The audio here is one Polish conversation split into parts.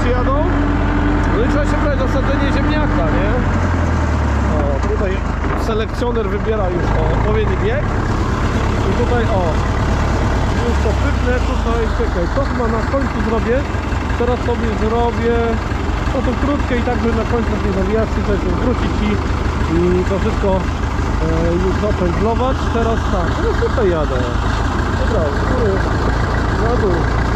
przyjadą, no i trzeba się brać za ziemniaka, nie? O, tutaj selekcjoner wybiera już o, odpowiedni bieg. I tutaj o, już to pyknę, tutaj czekaj, to chyba na końcu zrobię. Teraz sobie zrobię, no to krótkie i tak by na końcu tej nawijacji też wrócić i, i to wszystko e, już zapędzlować. Teraz tak, no tutaj jadę. Dobra, na dół.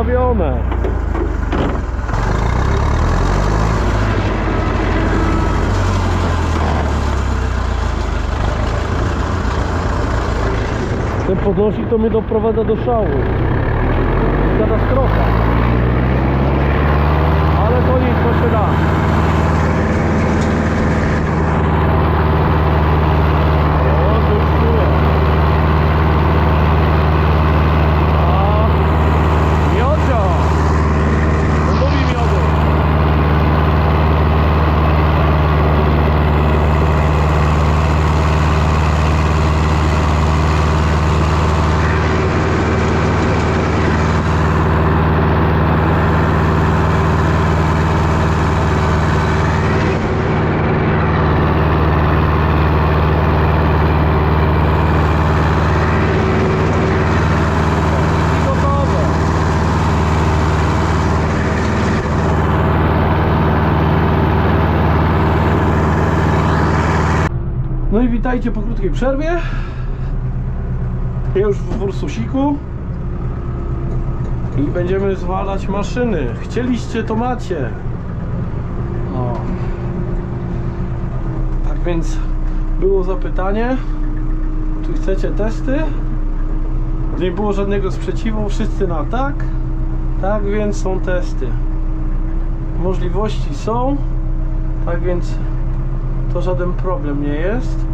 Uprawione. Ten podnośnik to mnie doprowadza do szału. Katastrofa. Ale to nic, to się da. No i witajcie po krótkiej przerwie. Ja już w Ursusiku. I będziemy zwalać maszyny. Chcieliście, to macie. O. Tak więc było zapytanie. Czy chcecie testy? Nie było żadnego sprzeciwu, wszyscy na tak. Tak więc są testy. Możliwości są. Tak więc to żaden problem nie jest.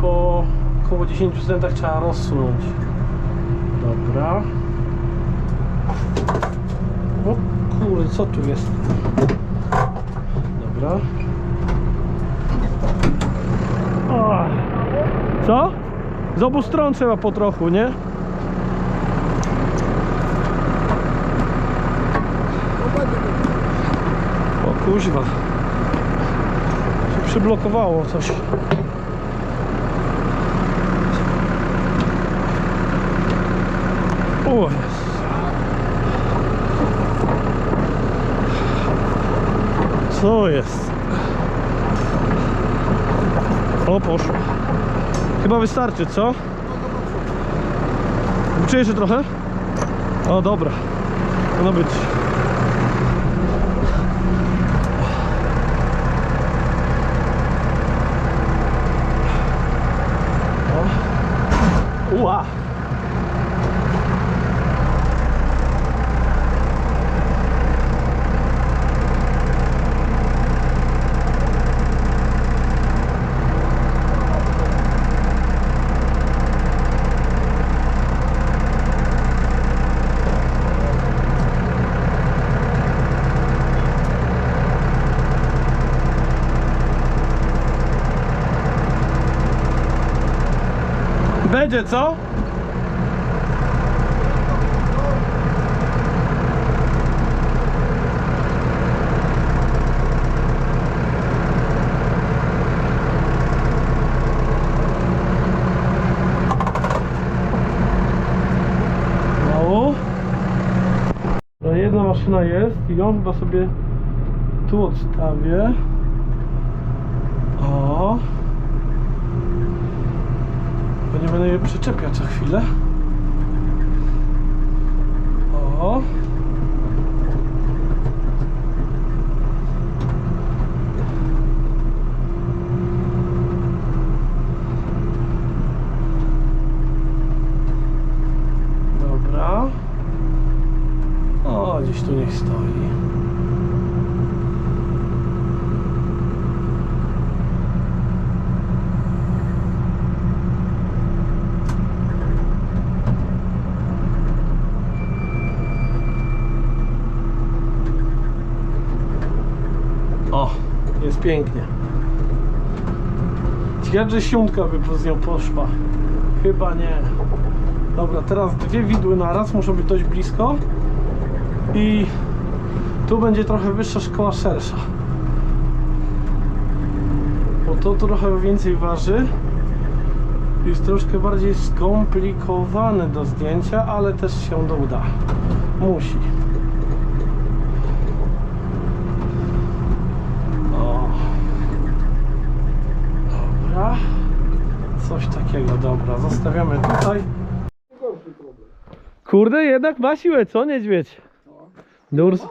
Po około 10% trzeba rozsunąć. Dobra. O kurde, co tu jest? Dobra. O. Co? Z obu stron trzeba po trochu, nie? O kuźwa. Przyblokowało coś. O. Co jest? O, poszło. Chyba wystarczy, co? Czy jeszcze trochę? O, dobra. No być. O. Będzie co? No jedna maszyna jest i ją chyba sobie tu odstawię. O. Nie będę je przyczepiać za chwilę. O. Dobra. O, gdzieś tu niech stoi. O, jest pięknie. Ciekawe, że siuntka by z nią poszła. Chyba nie. Dobra, teraz dwie widły naraz, muszą być dość blisko. I tu będzie trochę wyższa szkoła szersza. Bo to trochę więcej waży. Jest troszkę bardziej skomplikowane do zdjęcia, ale też się to uda. Musi. O. Dobra. Coś takiego, dobra. Zostawiamy tutaj. Kurde, jednak ma siłę, co niedźwiedź? Durs.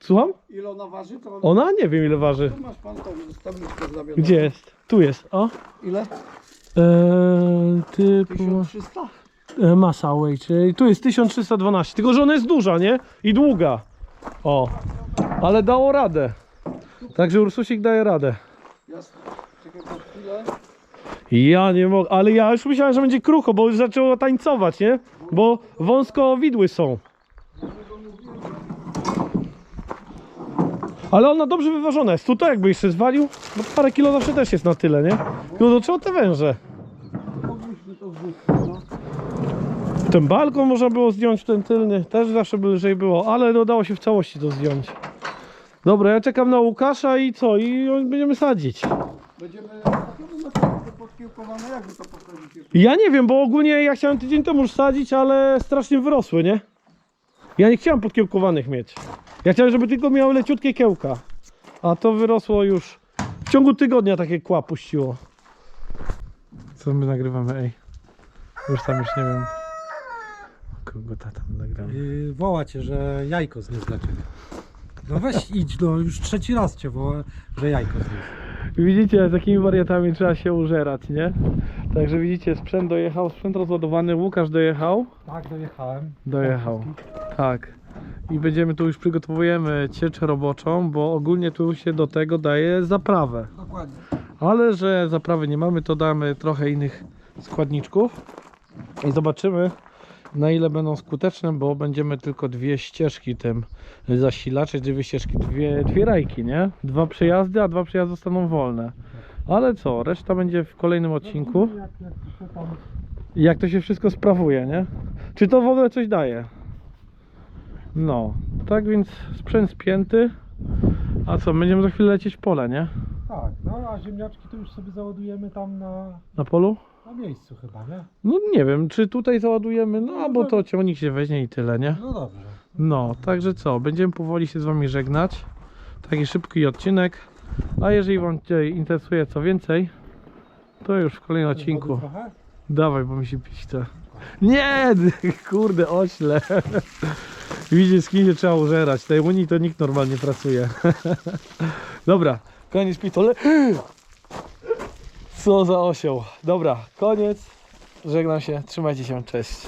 Słucham? Ile ona waży, to Ona nie wiem ile waży. tu masz pan tą tabliczkę. Gdzie jest? Tu jest, o. Ile? Eee, typu 1300? e, masa czyli tu jest 1312. Tylko, że ona jest duża, nie? I długa. O. Ale dało radę. Także Ursusik daje radę. Jasne. Czekaj po chwilę. Ja nie mogę, ale ja już myślałem, że będzie krucho, bo już zaczęło tańcować, nie? Bo wąsko widły są. Ale ona dobrze wyważona jest. Tutaj jakby jeszcze zwalił, bo parę kilo zawsze też jest na tyle, nie? No to czemu te węże? No. Ten balkon można było zdjąć, ten tylny też zawsze by lżej było, ale no udało się w całości to zdjąć. Dobra, ja czekam na Łukasza i co? I będziemy sadzić. Będziemy to podkiełkowane, jakby to jeszcze. Ja nie wiem, bo ogólnie ja chciałem tydzień temu już sadzić, ale strasznie wyrosły, nie? Ja nie chciałem podkiełkowanych mieć. Ja chciałem, żeby tylko miały leciutkie kiełka. A to wyrosło już. W ciągu tygodnia takie kła puściło. Co my nagrywamy, ej? Już tam już nie wiem. Kogo tam nagramy. Yy, woła cię, że jajko zniósł dla ciebie. No weź idź, no już trzeci raz cię woła, że jajko zniósł. Widzicie, z takimi wariatami trzeba się użerać, nie? Także widzicie, sprzęt dojechał, sprzęt rozładowany, Łukasz dojechał. Tak, dojechałem. Dojechał. Tak. I będziemy tu już przygotowujemy cieczę roboczą, bo ogólnie tu się do tego daje zaprawę. Dokładnie. Ale że zaprawy nie mamy, to damy trochę innych składniczków i zobaczymy na ile będą skuteczne, bo będziemy tylko dwie ścieżki tym zasilać, czyli dwie ścieżki, dwie, dwie rajki, nie? Dwa przejazdy, a dwa przejazdy zostaną wolne. Ale co, reszta będzie w kolejnym odcinku. Jak to się wszystko sprawuje, nie? Czy to w ogóle coś daje? No, tak więc sprzęt spięty. A co, będziemy za chwilę lecieć w pole, nie? Tak, no a ziemniaczki to już sobie załadujemy tam na, Na polu? Miejscu chyba, nie? No nie wiem, czy tutaj załadujemy, no albo to ciągnik się weźmie i tyle, nie? No dobrze. No, także co, będziemy powoli się z wami żegnać. Taki szybki odcinek. A jeżeli wam dzisiaj interesuje co więcej, to już w kolejnym odcinku. Trochę? Dawaj, bo mi się pić chce. Nie, kurde, ośle. Widzisz, z kim się trzeba użerać. Tej Unii to nikt normalnie pracuje. Dobra, koniec pitole. Co za osioł. Dobra, koniec. Żegnam się, trzymajcie się, cześć.